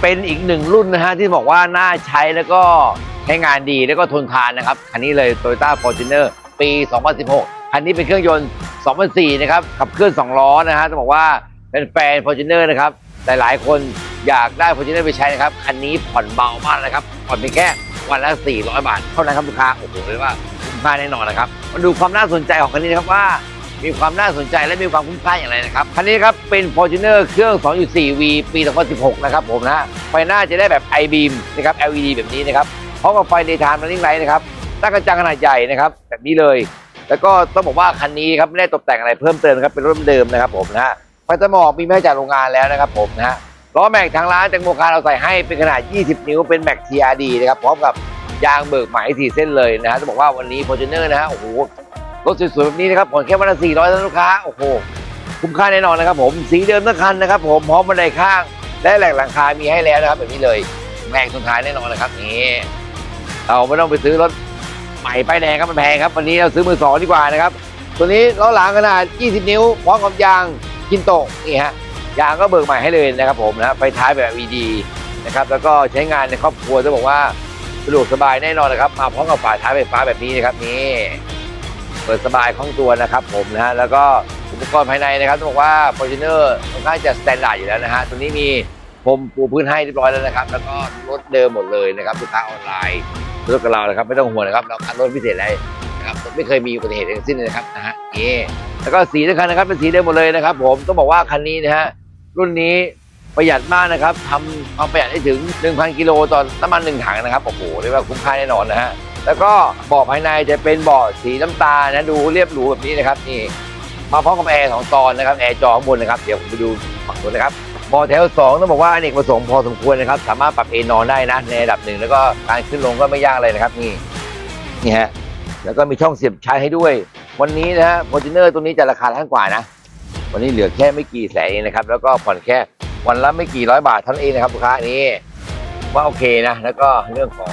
เป็นอีกหนึ่งรุ่นนะฮะที่บอกว่าน่าใช้แล้วก็ใช้งานดีแล้วก็ทนทานนะครับคันนี้เลย Toyota Fortuner ปี 2016 คันนี้เป็นเครื่องยนต์ 2004 นะครับขับเคลื่อน 2 ล้อนะฮะต้องบอกว่าเป็นแฟน Fortuner นะครับหลายๆ คนอยากได้ Fortuner ไปใช้นะครับ คันนี้ผ่อนเบามากนะครับผ่อนเพียงแค่วันละ 400 บาท เท่านั้นครับลูกค้าโอ้โหเรียกว่าคุ้มค่าแน่นอนนะครับมาดูความน่าสนใจของคันนี้นะครับว่า มีความน่าสนใจและมีความคุ้มค่าอย่างไรนะครับ คันนี้ครับเป็น Fortuner เครื่อง 2.4V ปี 2016 นะครับผมนะไฟหน้าจะได้แบบ i-beam นะครับ LED แบบนี้นะครับพร้อมกับไฟ daytime running light นะครับตั้งกระจังขนาดใหญ่นะครับแบบนี้เลย แล้วก็ต้องบอกว่าคันนี้ครับไม่ได้ตกแต่งอะไรเพิ่มเติมครับเป็นรถเดิมนะครับผมนะฮะไฟตะหมอกมีมาจากโรงงานแล้วนะครับผมนะฮะล้อแม็กทางร้านแตงโมคาเราใส่ให้เป็นขนาด 20 นิ้วเป็นแม็ก TRD นะครับพร้อมกับยางเบิกใหม่สี่เส้นเลยนะฮะต้องบอกว่าวันนี้ Fortuner นะฮะโอ้โห รถสวยๆแบบนี้นะครับผ่อนแค่วันละ400นะลูกค้าโอ้โหคุ้มค่าแน่นอนนะครับผมสีเดิมทั้งคันนะครับ ผมพร้อมบันไดข้างและแหลกหลังคา มีให้แล้วนะครับแบบนี้เลยแพงสุดท้ายแน่นอนนะครับนี่เราไม่ต้องไปซื้อรถใหม่ป้ายแดงครับมันแพงครับวันนี้เราซื้อมือสองดีกว่านะครับตัวนี้ล้อหลังขนาด 20 นิ้วพร้อมกับยางกินโตะนี่ฮะยางก็เบิกใหม่ให้เลยนะครับผมนะไฟท้ายแบบ LED นะครับแล้วก็ใช้งานในครอบครัวจะบอกว่าสะดวกสบายแน่นอนนะครับมาพร้อมกับฝาท้ายไฟฟ้าแบบนี้นะครับนี่ เปิดสบายคล่องตัวนะครับผมนะฮะแล้วก็อุปกรณ์ภายในนะครับต้องบอกว่า Fortuner ค่อนข้างจะสแตนดาร์ดอยู่แล้วนะฮะตัวนี้มีพรมปูพื้นให้เรียบร้อยแล้วนะครับ แล้วก็รถเดิมหมดเลยนะครับลูกค้าออนไลน์รถกับเรานะครับไม่ต้องห่วงนะครับเราคัดรถพิเศษอะไรนะครับไม่เคยมีอุบัติเหตุทั้งสิ้นเลยนะครับนะฮะนี่แล้วก็สีทุกคันนะครับเป็นสีเดิมหมดเลยนะครับ ผมต้องบอกว่าคันนี้นะฮะรุ่นนี้ประหยัดมากนะครับทำความประหยัดได้ถึง 1,000 กิโลต่อน้ำมันหนึ่งถังนะครับโอ้โหเรียกว่าคุ้มค่าแน่นอนนะฮะ แล้วก็เบาะภายในจะเป็นเบาะสีน้ำตาลนะดูเรียบหรูแบบนี้นะครับนี่มาพร้อมกับแอร์สองตอนนะครับแอร์จอข้างบนนะครับเดี๋ยวผมไปดูฝั่งนู้นนะครับบาะแถวสองต้องบอกว่าอเนกประสงค์พอสมควรนะครับ สามารถปรับเอนนอนได้นะในระดับหนึ่งแล้วก็การขึ้นลงก็ไม่ยากเลยนะครับนี่นี่ฮะแล้วก็มีช่องเสียบชาร์จให้ด้วย วันนี้นะฮะฟอร์จูเนอร์ตัวนี้จะราคาแพงกว่านะ วันนี้เหลือแค่ไม่กี่แสนเองนะครับ แล้วก็ผ่อนแค่วันละไม่กี่ร้อยบาทเท่านั้นเองนะครับลูกค้านี่ว่าโอเคนะ แล้วก็เรื่องของ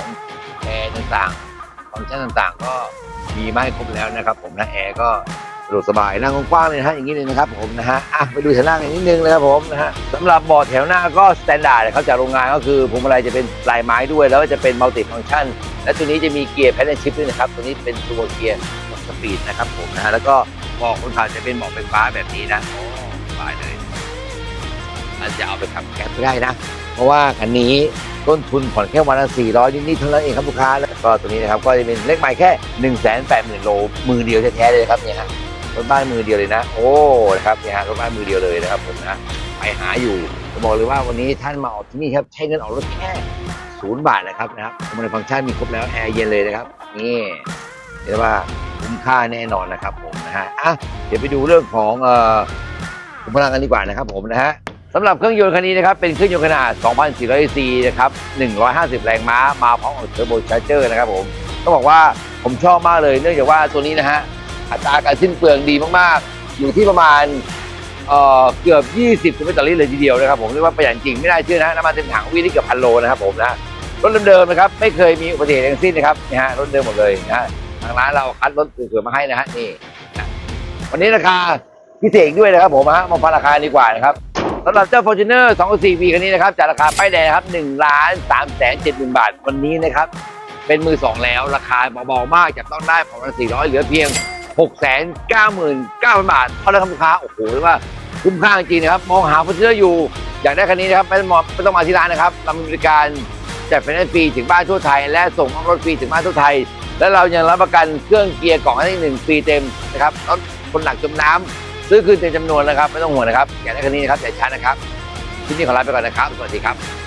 แอร์ต่าง ฟังก์ชันต่างๆ ก็มีมาให้ครบแล้วนะครับ ผมนะแอร์ก็สะดวกสบายนั่งกว้างๆเลยนะฮะอย่างนี้เลยนะครับผมนะฮะอะไปดูแถวหน้ากันนิดนึงนะครับผมนะฮะสำหรับเบาะแถวหน้าก็สแตนดาร์ดเขาจากโรงงานก็คือพวงมาลัยจะเป็นลายไม้ด้วย แล้วก็จะเป็นมัลติฟังก์ชัน และตัวนี้จะมีเกียร์แพนเนชิพด้วยนะครับ ตัวนี้เป็นตัวเกียร์สปีดนะครับผมนะฮะแล้วก็เบาะคนขับจะเป็นเบาะไฟฟ้าแบบนี้นะโอ้สบายเลยอาจจะเอาไปขับแก๊ปได้นะ เพราะว่าคันนี้ ต้นทุนผ่อนแค่วันละ 400 นิดๆเท่านั้นเองครับลูกค้า แล้วก็ตัวนี้นะครับก็จะเป็นเลขใหม่แค่ 1 8 0 0 0 0 โลมือเดียวแท้ๆเลยครับเนี่ยฮะรถบ้านมือเดียวเลยนะ โอ้นะครับเนี่ยฮะรถบ้านมือเดียวเลยนะครับผมนะไปหาอยู่จะบอกเลยว่าวันนี้ท่านมาออกที่นี่ครับใช้เงินออกรถแค่ศูนย์บาทนะครับนะครับคอมมานด์ฟังก์ชันมีครบแล้วแอร์เย็นเลยนะครับนี่เรียกว่าคุ้มค่าแน่นอนนะครับผมนะฮะอะเดี๋ยวไปดูเรื่องของเอ่อขุมพลังกันดีกว่านะครับผมนะฮะ สำหรับเครื่องยนต์คันนี้นะครับเป็นเครื่องยนต์ขนาด 2,400ซีนะครับ 150 แรงม้า มาพร้อมกับเทอร์โบชาร์เจอร์นะครับผมต้องบอกว่าผมชอบมากเลย เนื่องจากว่าตัวนี้นะฮะอัตราการสิ้นเปลืองดีมากๆ อยู่ที่ประมาณเอ่อเกือบ 20กิโลเมตรต่อลิตรเลยทีเดียวนะครับผมเรียกว่าประหยัดจริงไม่น่าเชื่อนะน้ำมันเต็มถังวิ่งได้เกือบพันโลนะครับผมนะรถเดิมๆนะครับไม่เคยมีอุบัติเหตุทั้งสิ้นนะครับนี่ฮะรถเดิมหมดเลยนะฮะทางร้านเราคัดรถสวยๆมาให้นะฮะนี่วันนี้ราคาพิเศษด้วยนะครับผมฮะมาฟังราคาดีกว่านะครับ สำหรับเจ้า Fortuner 2 4 v คันนี้นะครับจากราคาป้ายแดงนะครับ1ล้าน3แสน7หมื่นบาท วันนี้นะครับ เป็นมือ 2 แล้วราคาเบาๆมากจับต้องได้ผ่อนวัน400 เหลือเพียง 6 9 9 9 0 0 0บาทเท่านั้นครับลูกค้าโอ้โหเรียกว่าคุ้มค่าจริงๆนะครับ มองหา Fortuner อยู่ อยากได้คันนี้นะครับไม่ต้องมาไม่ต้องมาที่ร้านนะครับเรามีบริการจัดไฟแนนซ์ฟรีถึงบ้านทั่วไทย และส่งรถฟรีถึงบ้านทั่วไทย และเรายังรับประกันเครื่องเกียร์กล่องให้หนึ่งฟรีเต็มนะครับรถคนหนักจมน้ำ ซื้อคืนเต็มจำนวนนะครับ ไม่ต้องห่วงนะครับ อยากได้คันนี้นะครับอย่าช้านะครับที่นี่ขอลาไปก่อนนะครับ สวัสดีครับ